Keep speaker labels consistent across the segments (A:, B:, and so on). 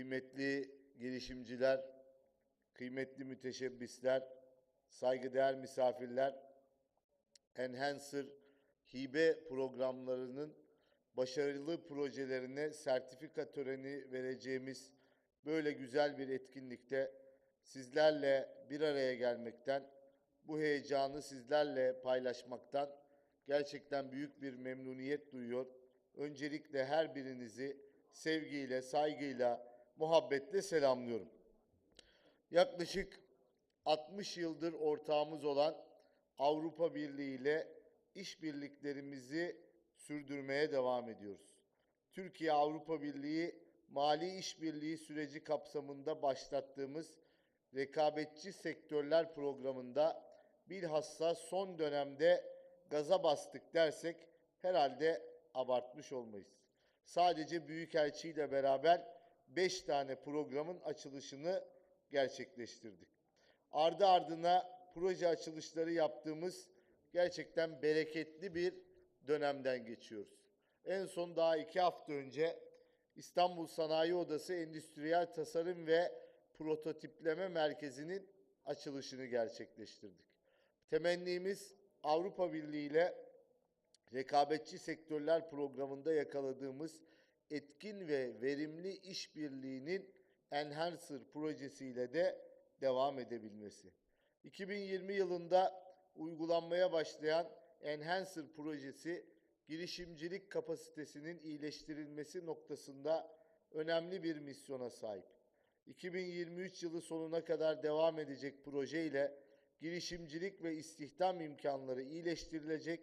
A: kıymetli girişimciler, kıymetli müteşebbisler, saygıdeğer misafirler, Enhancer hibe programlarının başarılı projelerine sertifika töreni vereceğimiz böyle güzel bir etkinlikte sizlerle bir araya gelmekten, bu heyecanı sizlerle paylaşmaktan gerçekten büyük bir memnuniyet duyuyor. Öncelikle her birinizi sevgiyle, saygıyla, muhabbetle selamlıyorum. Yaklaşık 60 yıldır ortağımız olan Avrupa Birliği ile işbirliklerimizi sürdürmeye devam ediyoruz. Türkiye Avrupa Birliği mali işbirliği süreci kapsamında başlattığımız rekabetçi sektörler programında bilhassa son dönemde gaza bastık dersek herhalde abartmış olmayız. Sadece Büyükelçi ile beraber 5 tane programın açılışını gerçekleştirdik. Ardı ardına proje açılışları yaptığımız gerçekten bereketli bir dönemden geçiyoruz. En son daha iki hafta önce İstanbul Sanayi Odası Endüstriyel Tasarım ve Prototipleme Merkezi'nin açılışını gerçekleştirdik. Temennimiz Avrupa Birliği ile rekabetçi sektörler programında yakaladığımız etkin ve verimli işbirliğinin Enhancer projesiyle de devam edebilmesi. 2020 yılında uygulanmaya başlayan Enhancer projesi girişimcilik kapasitesinin iyileştirilmesi noktasında önemli bir misyona sahip. 2023 yılı sonuna kadar devam edecek proje ile girişimcilik ve istihdam imkanları iyileştirilecek,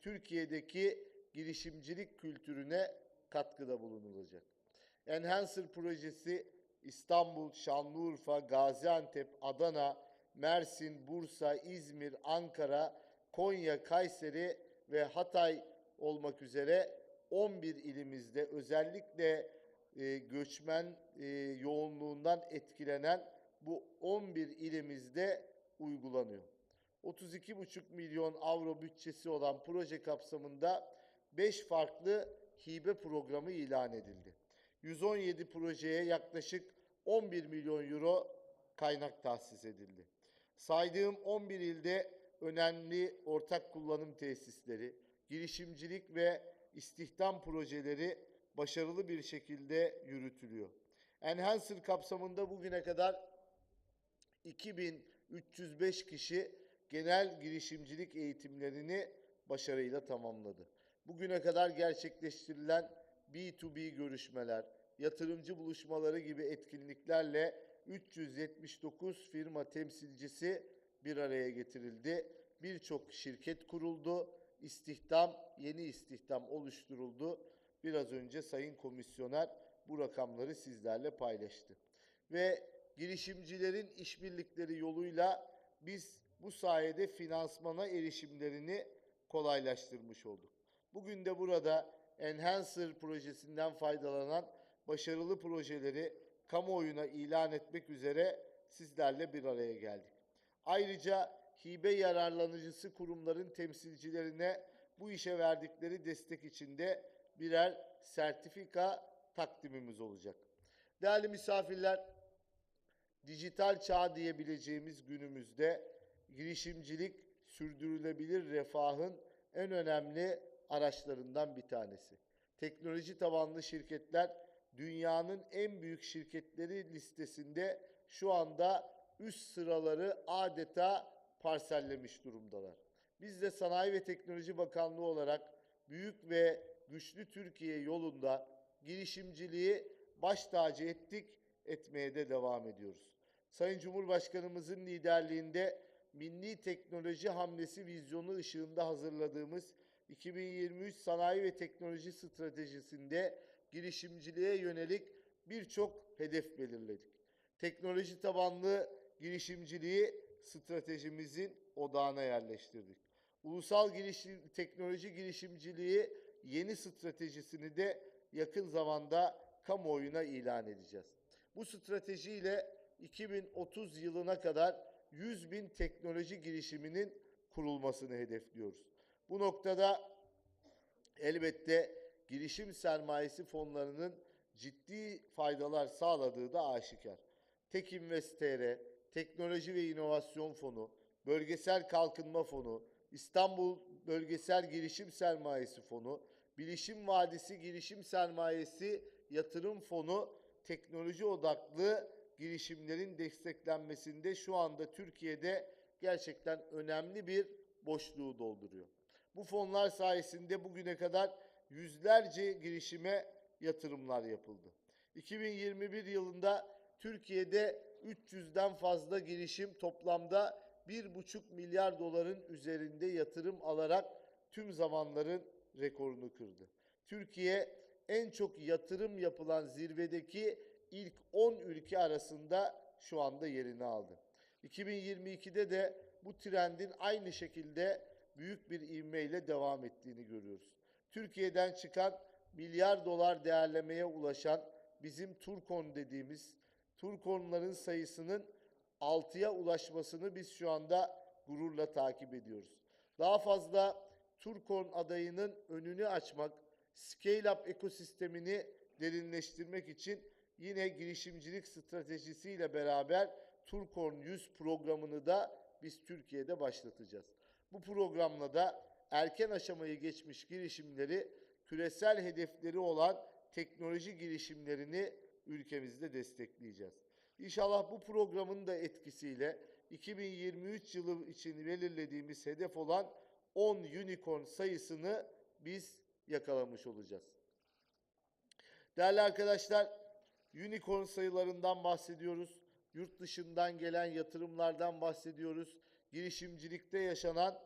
A: Türkiye'deki girişimcilik kültürüne katkıda bulunulacak. Enhancer projesi İstanbul, Şanlıurfa, Gaziantep, Adana, Mersin, Bursa, İzmir, Ankara, Konya, Kayseri ve Hatay olmak üzere 11 ilimizde özellikle e, göçmen e, yoğunluğundan etkilenen bu 11 ilimizde uygulanıyor. 32,5 milyon avro bütçesi olan proje kapsamında 5 farklı hibe programı ilan edildi. 117 projeye yaklaşık 11 milyon euro kaynak tahsis edildi. Saydığım 11 ilde önemli ortak kullanım tesisleri, girişimcilik ve istihdam projeleri başarılı bir şekilde yürütülüyor. Enhancer kapsamında bugüne kadar 2305 kişi genel girişimcilik eğitimlerini başarıyla tamamladı. Bugüne kadar gerçekleştirilen B2B görüşmeler, yatırımcı buluşmaları gibi etkinliklerle 379 firma temsilcisi bir araya getirildi. Birçok şirket kuruldu, istihdam, yeni istihdam oluşturuldu. Biraz önce Sayın Komisyoner bu rakamları sizlerle paylaştı. Ve girişimcilerin işbirlikleri yoluyla biz bu sayede finansmana erişimlerini kolaylaştırmış olduk. Bugün de burada Enhancer projesinden faydalanan başarılı projeleri kamuoyuna ilan etmek üzere sizlerle bir araya geldik. Ayrıca hibe yararlanıcısı kurumların temsilcilerine bu işe verdikleri destek için de birer sertifika takdimimiz olacak. Değerli misafirler, dijital çağ diyebileceğimiz günümüzde girişimcilik sürdürülebilir refahın en önemli araçlarından bir tanesi. Teknoloji tabanlı şirketler dünyanın en büyük şirketleri listesinde şu anda üst sıraları adeta parsellemiş durumdalar. Biz de Sanayi ve Teknoloji Bakanlığı olarak büyük ve güçlü Türkiye yolunda girişimciliği baş tacı ettik, etmeye de devam ediyoruz. Sayın Cumhurbaşkanımızın liderliğinde milli teknoloji hamlesi vizyonu ışığında hazırladığımız 2023 Sanayi ve Teknoloji Stratejisi'nde girişimciliğe yönelik birçok hedef belirledik. Teknoloji tabanlı girişimciliği stratejimizin odağına yerleştirdik. Ulusal girişim, teknoloji girişimciliği yeni stratejisini de yakın zamanda kamuoyuna ilan edeceğiz. Bu stratejiyle 2030 yılına kadar 100 bin teknoloji girişiminin kurulmasını hedefliyoruz. Bu noktada elbette girişim sermayesi fonlarının ciddi faydalar sağladığı da aşikar. Tekinvest TR, Teknoloji ve İnovasyon Fonu, Bölgesel Kalkınma Fonu, İstanbul Bölgesel Girişim Sermayesi Fonu, Bilişim Vadisi Girişim Sermayesi Yatırım Fonu teknoloji odaklı girişimlerin desteklenmesinde şu anda Türkiye'de gerçekten önemli bir boşluğu dolduruyor. Bu fonlar sayesinde bugüne kadar yüzlerce girişime yatırımlar yapıldı. 2021 yılında Türkiye'de 300'den fazla girişim toplamda 1,5 milyar doların üzerinde yatırım alarak tüm zamanların rekorunu kırdı. Türkiye en çok yatırım yapılan zirvedeki ilk 10 ülke arasında şu anda yerini aldı. 2022'de de bu trendin aynı şekilde büyük bir ivmeyle devam ettiğini görüyoruz. Türkiye'den çıkan milyar dolar değerlemeye ulaşan bizim Turkon dediğimiz Turkonların sayısının 6'ya ulaşmasını biz şu anda gururla takip ediyoruz. Daha fazla Turkon adayının önünü açmak, scale-up ekosistemini derinleştirmek için yine girişimcilik stratejisiyle beraber Turkon 100 programını da biz Türkiye'de başlatacağız. Bu programla da erken aşamayı geçmiş girişimleri küresel hedefleri olan teknoloji girişimlerini ülkemizde destekleyeceğiz. İnşallah bu programın da etkisiyle 2023 yılı için belirlediğimiz hedef olan 10 unicorn sayısını biz yakalamış olacağız. Değerli arkadaşlar, unicorn sayılarından bahsediyoruz. Yurt dışından gelen yatırımlardan bahsediyoruz. Girişimcilikte yaşanan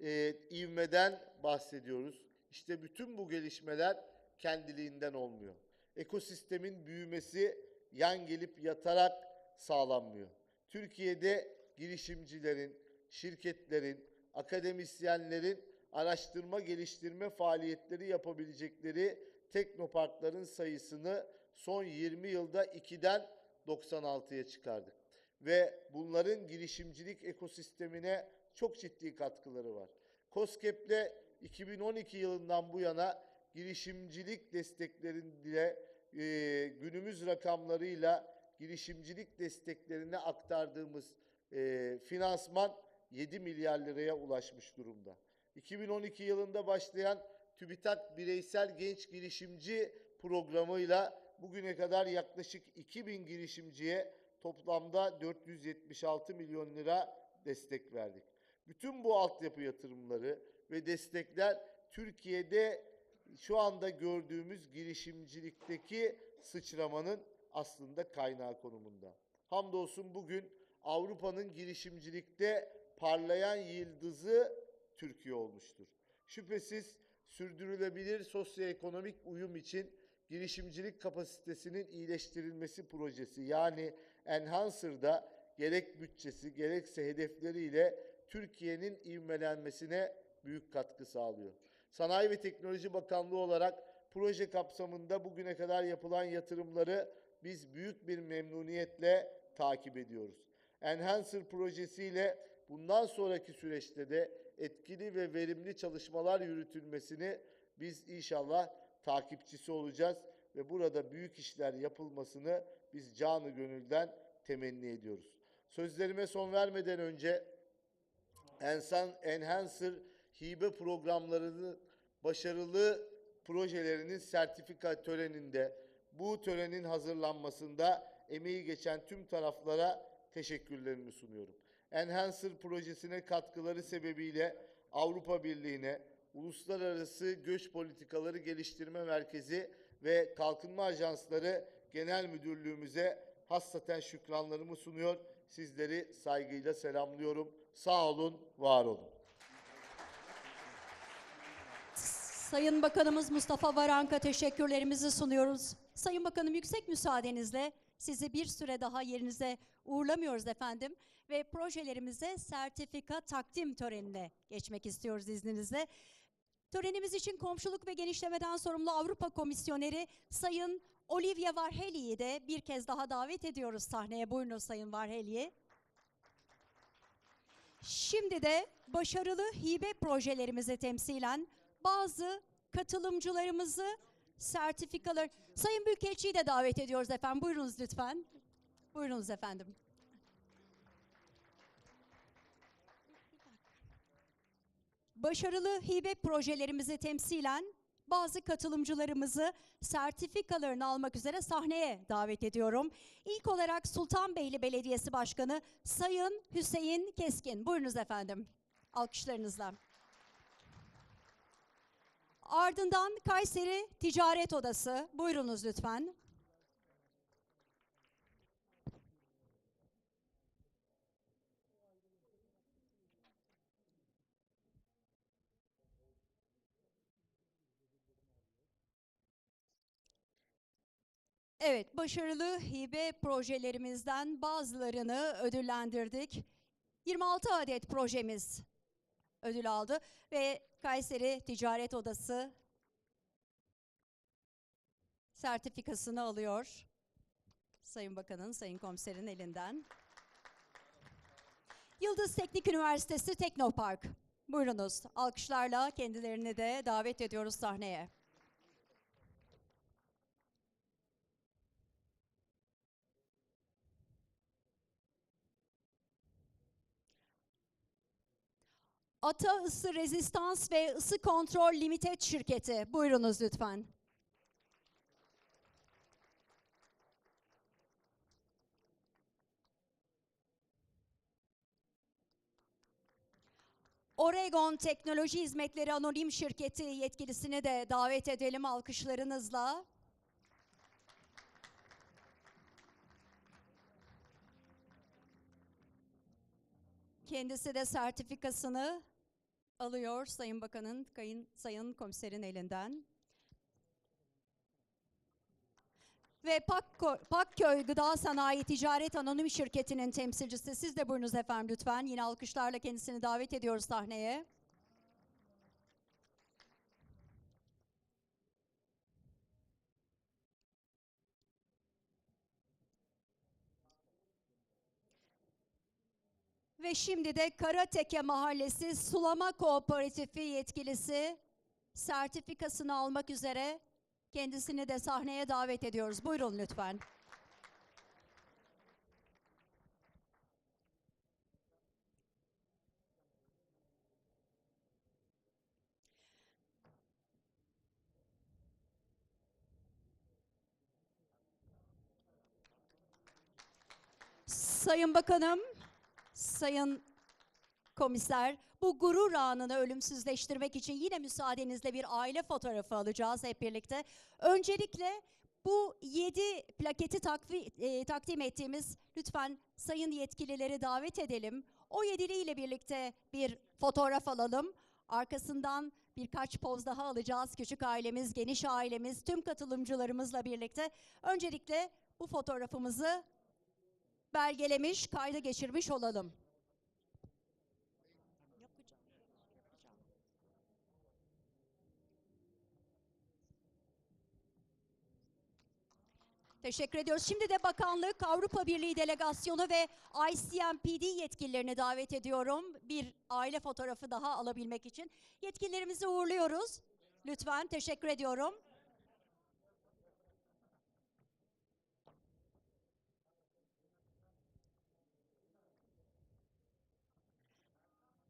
A: e, ivmeden bahsediyoruz. İşte bütün bu gelişmeler kendiliğinden olmuyor. Ekosistemin büyümesi yan gelip yatarak sağlanmıyor. Türkiye'de girişimcilerin, şirketlerin, akademisyenlerin araştırma geliştirme faaliyetleri yapabilecekleri teknoparkların sayısını son 20 yılda 2'den 96'ya çıkardık. Ve bunların girişimcilik ekosistemine çok ciddi katkıları var. COSGAP'le 2012 yılından bu yana girişimcilik desteklerinde e, günümüz rakamlarıyla girişimcilik desteklerine aktardığımız e, finansman 7 milyar liraya ulaşmış durumda. 2012 yılında başlayan TÜBİTAK Bireysel Genç Girişimci programıyla bugüne kadar yaklaşık 2000 girişimciye toplamda 476 milyon lira destek verdik. Bütün bu altyapı yatırımları ve destekler Türkiye'de şu anda gördüğümüz girişimcilikteki sıçramanın aslında kaynağı konumunda. Hamdolsun bugün Avrupa'nın girişimcilikte parlayan yıldızı Türkiye olmuştur. Şüphesiz sürdürülebilir sosyoekonomik uyum için girişimcilik kapasitesinin iyileştirilmesi projesi yani Enhancer'da gerek bütçesi gerekse hedefleriyle Türkiye'nin ivmelenmesine büyük katkı sağlıyor. Sanayi ve Teknoloji Bakanlığı olarak proje kapsamında bugüne kadar yapılan yatırımları biz büyük bir memnuniyetle takip ediyoruz. Enhancer projesiyle bundan sonraki süreçte de etkili ve verimli çalışmalar yürütülmesini biz inşallah takipçisi olacağız ve burada büyük işler yapılmasını biz canı gönülden temenni ediyoruz. Sözlerime son vermeden önce Ensan Enhancer hibe programlarının başarılı projelerinin sertifika töreninde bu törenin hazırlanmasında emeği geçen tüm taraflara teşekkürlerimi sunuyorum. Enhancer projesine katkıları sebebiyle Avrupa Birliği'ne, Uluslararası Göç Politikaları Geliştirme Merkezi ve Kalkınma Ajansları Genel Müdürlüğümüze hassaten şükranlarımı sunuyor. Sizleri saygıyla selamlıyorum. Sağ olun, var olun.
B: Sayın Bakanımız Mustafa Varank'a teşekkürlerimizi sunuyoruz. Sayın Bakanım yüksek müsaadenizle sizi bir süre daha yerinize uğurlamıyoruz efendim ve projelerimize sertifika takdim törenine geçmek istiyoruz izninizle. Törenimiz için komşuluk ve genişlemeden sorumlu Avrupa Komisyoneri Sayın Olivia Varheli'yi de bir kez daha davet ediyoruz sahneye. Buyurunuz Sayın Varheli. Şimdi de başarılı hibe projelerimizi temsilen bazı katılımcılarımızı sertifikalar. Sayın Büyükelçi'yi de davet ediyoruz efendim. Buyurunuz lütfen. Buyurunuz efendim. Başarılı hibe projelerimizi temsilen bazı katılımcılarımızı sertifikalarını almak üzere sahneye davet ediyorum. İlk olarak Sultanbeyli Belediyesi Başkanı Sayın Hüseyin Keskin. Buyurunuz efendim. Alkışlarınızla. Ardından Kayseri Ticaret Odası. Buyurunuz lütfen. Evet, başarılı hibe projelerimizden bazılarını ödüllendirdik. 26 adet projemiz ödül aldı ve Kayseri Ticaret Odası sertifikasını alıyor. Sayın Bakan'ın, Sayın Komiserin elinden. Yıldız Teknik Üniversitesi Teknopark. Buyurunuz. Alkışlarla kendilerini de davet ediyoruz sahneye. Ata Isı Rezistans ve Isı Kontrol Limited şirketi. Buyurunuz lütfen. Oregon Teknoloji Hizmetleri Anonim Şirketi yetkilisini de davet edelim alkışlarınızla. Kendisi de sertifikasını alıyor Sayın Bakan'ın, kayın, Sayın Komiserin elinden. Ve Pakko- Pakköy Gıda Sanayi Ticaret Anonim Şirketi'nin temsilcisi. Siz de buyurunuz efendim lütfen. Yine alkışlarla kendisini davet ediyoruz sahneye. Ve şimdi de Karateke Mahallesi Sulama Kooperatifi yetkilisi sertifikasını almak üzere kendisini de sahneye davet ediyoruz. Buyurun lütfen. Sayın Bakanım, Sayın Komiser, bu gurur anını ölümsüzleştirmek için yine müsaadenizle bir aile fotoğrafı alacağız hep birlikte. Öncelikle bu yedi plaketi takvi, e, takdim ettiğimiz lütfen sayın yetkilileri davet edelim. O yediliyle birlikte bir fotoğraf alalım. Arkasından birkaç poz daha alacağız. Küçük ailemiz, geniş ailemiz, tüm katılımcılarımızla birlikte. Öncelikle bu fotoğrafımızı belgelemiş, kayda geçirmiş olalım. Teşekkür ediyoruz. Şimdi de bakanlık, Avrupa Birliği delegasyonu ve ICMPD yetkililerini davet ediyorum. Bir aile fotoğrafı daha alabilmek için. Yetkililerimizi uğurluyoruz. Lütfen teşekkür ediyorum.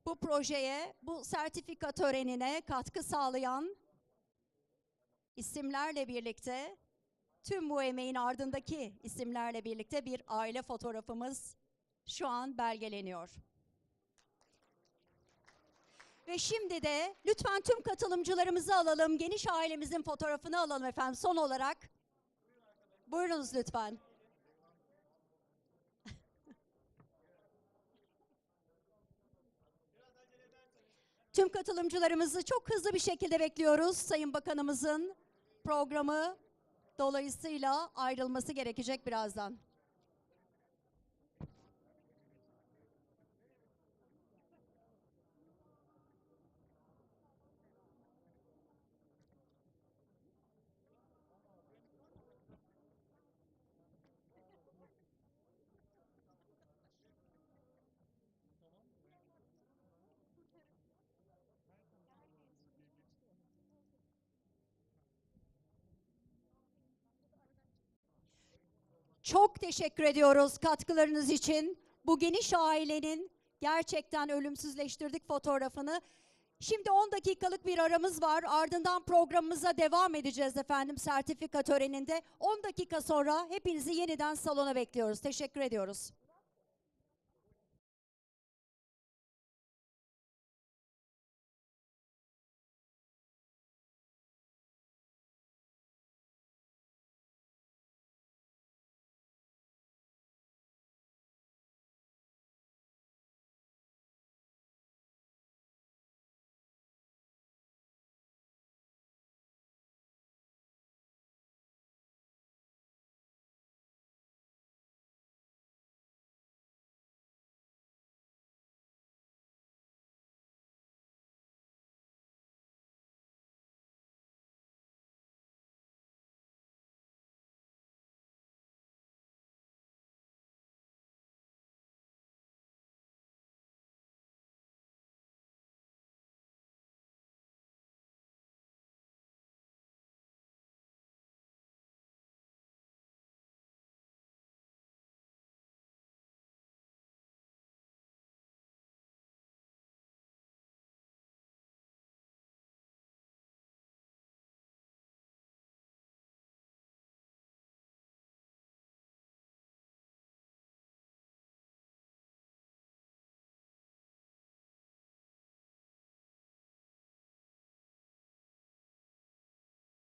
B: Bu projeye, bu sertifika törenine katkı sağlayan isimlerle birlikte, tüm bu emeğin ardındaki isimlerle birlikte bir aile fotoğrafımız şu an belgeleniyor. Ve şimdi de lütfen tüm katılımcılarımızı alalım, geniş ailemizin fotoğrafını alalım efendim son olarak. Buyurunuz lütfen. Tüm katılımcılarımızı çok hızlı bir şekilde bekliyoruz. Sayın Bakanımızın programı dolayısıyla ayrılması gerekecek birazdan. Çok teşekkür ediyoruz katkılarınız için. Bu geniş ailenin gerçekten ölümsüzleştirdik fotoğrafını. Şimdi 10 dakikalık bir aramız var. Ardından programımıza devam edeceğiz efendim sertifika töreninde. 10 dakika sonra hepinizi yeniden salona bekliyoruz. Teşekkür ediyoruz.